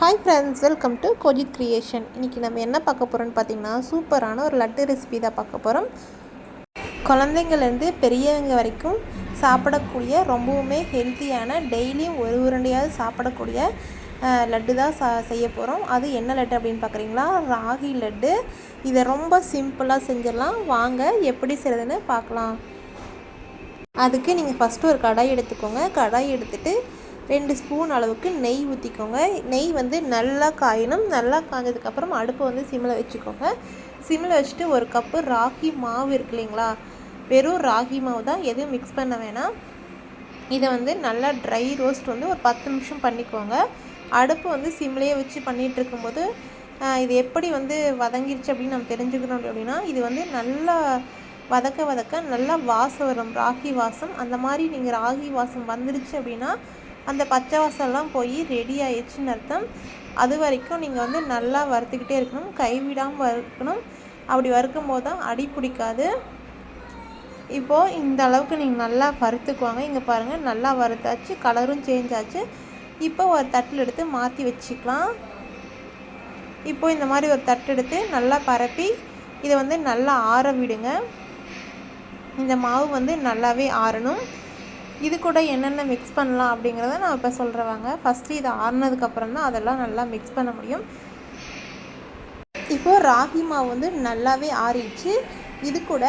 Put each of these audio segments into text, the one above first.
Hi friends welcome to Kojith creation இன்றைக்கி நம்ம என்ன பார்க்க போகிறோம்னு பார்த்திங்கன்னா சூப்பரான ஒரு லட்டு ரெசிபி தான் பார்க்க போகிறோம் குழந்தைங்கள்லேருந்து பெரியவங்க வரைக்கும் சாப்பிடக்கூடிய ரொம்பவுமே ஹெல்த்தியான டெய்லியும் ஒரு உருண்டையாவது சாப்பிடக்கூடிய லட்டு தான் சா செய்ய போகிறோம் அது என்ன லட்டு அப்படின்னு பார்க்குறீங்களா? ராகி லட்டு. இதை ரொம்ப சிம்பிளாக செஞ்சிடலாம். வாங்க எப்படி செய்கிறதுன்னு பார்க்கலாம். அதுக்கு நீங்கள் ஃபஸ்ட்டு ஒரு கடாய் எடுத்துக்கோங்க. கடாய் எடுத்துகிட்டு ரெண்டு ஸ்பூன் அளவுக்கு நெய் ஊற்றிக்கோங்க நெய் வந்து நல்லா காயணும். நல்லா காஞ்சதுக்கப்புறம் அடுப்பை வந்து சிம்மில் வச்சுக்கோங்க. சிம்மில் வச்சுட்டு ஒரு கப்பு ராகி மாவு இருக்கு இல்லைங்களா? வெறும் ராகி மாவு தான். எதுவும் மிக்ஸ் பண்ண வேணாம். இதை வந்து நல்லா ட்ரை ரோஸ்ட் வந்து ஒரு பத்து நிமிஷம் பண்ணிக்கோங்க. அடுப்பு வந்து சிம்லேயே வச்சு பண்ணிகிட்டு இருக்கும்போது இது எப்படி வந்து வதங்கிருச்சு அப்படின்னு நம்ம தெரிஞ்சுக்கணும் அப்படின்னா இது வந்து நல்லா வதக்க வதக்க நல்லா வாசம் வரும். ராகி வாசம். அந்த மாதிரி நீங்கள் ராகி வாசம் வந்துருச்சு அப்படின்னா அந்த பச்சை வாசம்லாம் போய் ரெடி ஆயிடுச்சுன்னு அர்த்தம். அது வரைக்கும் நீங்கள் வந்து நல்லா வறுத்துக்கிட்டே இருக்கணும். கைவிடாமல் வறுக்கணும். அப்படி வறுக்கும் போது தான் அடி பிடிக்காது. இப்போது இந்த அளவுக்கு நீங்கள் நல்லா வறுத்துக்குவாங்க இங்கே பாருங்கள் நல்லா வறுத்தாச்சு. கலரும் சேஞ்ச் ஆச்சு. இப்போ ஒரு தட்டில் எடுத்து மாற்றி வச்சுக்கலாம். இப்போ இந்த மாதிரி ஒரு தட்டு எடுத்து நல்லா பரப்பி இதை வந்து நல்லா ஆற விடுங்க. இந்த மாவு வந்து நல்லாவே ஆறணும். இது கூட என்னென்ன மிக்ஸ் பண்ணலாம் அப்படிங்கிறத நான் இப்போ சொல்கிறவாங்க ஃபஸ்ட்டு இது ஆறுனதுக்கப்புறம் தான் அதெல்லாம் நல்லா மிக்ஸ் பண்ண முடியும். இப்போது ராகி மாவு வந்து நல்லாவே ஆறிடுச்சு. இது கூட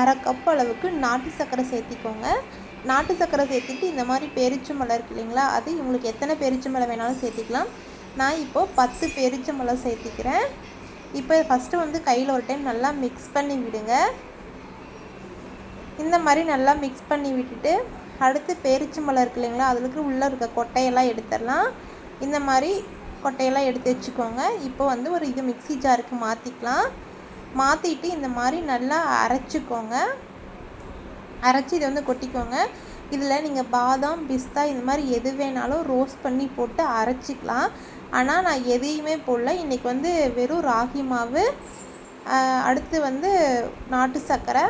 அரை கப் அளவுக்கு நாட்டு சர்க்கரை சேர்த்திக்கோங்க. நாட்டு சர்க்கரை சேர்த்துட்டு இந்த மாதிரி பெரிச்சம்பழம் இருக்கு இல்லைங்களா அது இவங்களுக்கு எத்தனை பெரிச்சம்பழம் வேணாலும் சேர்த்திக்கலாம். நான் இப்போது பத்து பெரிச்சம்பழம் சேர்த்திக்கிறேன். இப்போ ஃபஸ்ட்டு வந்து கையில் ஒரு டைம் நல்லா மிக்ஸ் பண்ணி விடுங்க. இந்த மாதிரி நல்லா மிக்ஸ் பண்ணி விட்டுட்டு அடுத்து பேரிச்சம்பழம் இருக்கு இல்லைங்களா அதில் உள்ளே இருக்க கொட்டையெல்லாம் எடுத்துடலாம். இந்த மாதிரி கொட்டையெல்லாம் எடுத்து வச்சுக்கோங்க. இப்போ வந்து ஒரு இது மிக்ஸி ஜாருக்கு மாற்றிக்கலாம் மாற்றிட்டு இந்த மாதிரி நல்லா அரைச்சிக்கோங்க. அரைச்சி இதை வந்து கொட்டிக்கோங்க. இதில் நீங்கள் பாதாம் பிஸ்தா இந்த மாதிரி எது வேணாலும் ரோஸ்ட் பண்ணி போட்டு அரைச்சிக்கலாம். ஆனால் நான் எதையுமே போடல. இன்றைக்கி வந்து வெறும் ராகி மாவு அடுத்து வந்து நாட்டு சர்க்கரை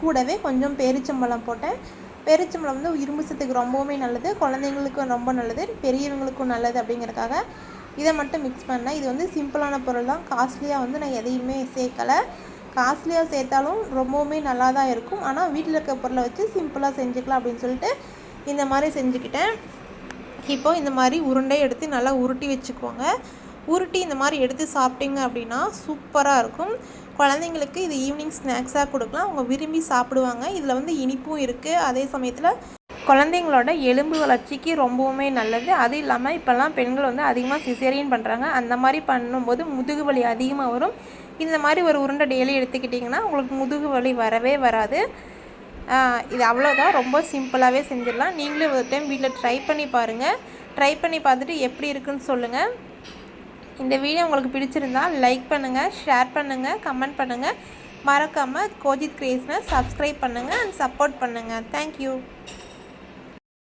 கூடவே கொஞ்சம் பேரிச்சம்பழம் போட்டேன். பேரிச்சம்பழம் வந்து இரும்பு சத்துக்கு ரொம்பவுமே நல்லது குழந்தைங்களுக்கும் ரொம்ப நல்லது பெரியவங்களுக்கும் நல்லது அப்படிங்கிறதுக்காக இதை மட்டும் மிக்ஸ் பண்ணேன். இது வந்து சிம்பிளான பொருள் தான். காஸ்ட்லியாக வந்து நான் எதையுமே சேர்க்கலை. காஸ்ட்லியாக சேர்த்தாலும் ரொம்பவுமே நல்லா தான் இருக்கும். ஆனால் வீட்டில் இருக்க பொருளை வச்சு சிம்பிளாக செஞ்சுக்கலாம் அப்படின்னு சொல்லிட்டு இந்த மாதிரி செஞ்சுக்கிட்டேன். இப்போ இந்த மாதிரி உருண்டை எடுத்து நல்லா உருட்டி வச்சுக்கோங்க. உருட்டி இந்த மாதிரி எடுத்து சாப்பிட்டீங்க அப்படின்னா சூப்பராக இருக்கும். குழந்தைங்களுக்கு இது ஈவினிங் ஸ்நாக்ஸாக கொடுக்கலாம். அவங்க விரும்பி சாப்பிடுவாங்க. இதில் வந்து இனிப்பும் இருக்குது அதே சமயத்தில் குழந்தைங்களோட எலும்பு வளர்ச்சிக்கு ரொம்பவுமே நல்லது. அது இல்லாமல் இப்போல்லாம் பெண்கள் வந்து அதிகமாக சிசேரியன் பண்ணுறாங்க அந்த மாதிரி பண்ணும்போது முதுகு வலி அதிகமாக வரும். இந்த மாதிரி ஒரு உருண்டை டெய்லி எடுத்துக்கிட்டிங்கன்னா உங்களுக்கு முதுகு வலி வரவே வராது. இது அவ்வளோதான் ரொம்ப சிம்பிளாகவே செஞ்சிடலாம். நீங்களும் ஒரு டைம் வீட்டில் ட்ரை பண்ணி பாருங்கள் ட்ரை பண்ணி பார்த்துட்டு எப்படி இருக்குன்னு சொல்லுங்கள் இந்த வீடியோ உங்களுக்கு பிடிச்சிருந்தா லைக் பண்ணுங்கள் ஷேர் பண்ணுங்கள் கமெண்ட் பண்ணுங்கள் மறக்காமல் கோஜித் கிரியேஷனை சப்ஸ்கிரைப் பண்ணுங்கள் அண்ட் சப்போர்ட் பண்ணுங்கள் தேங்க்யூ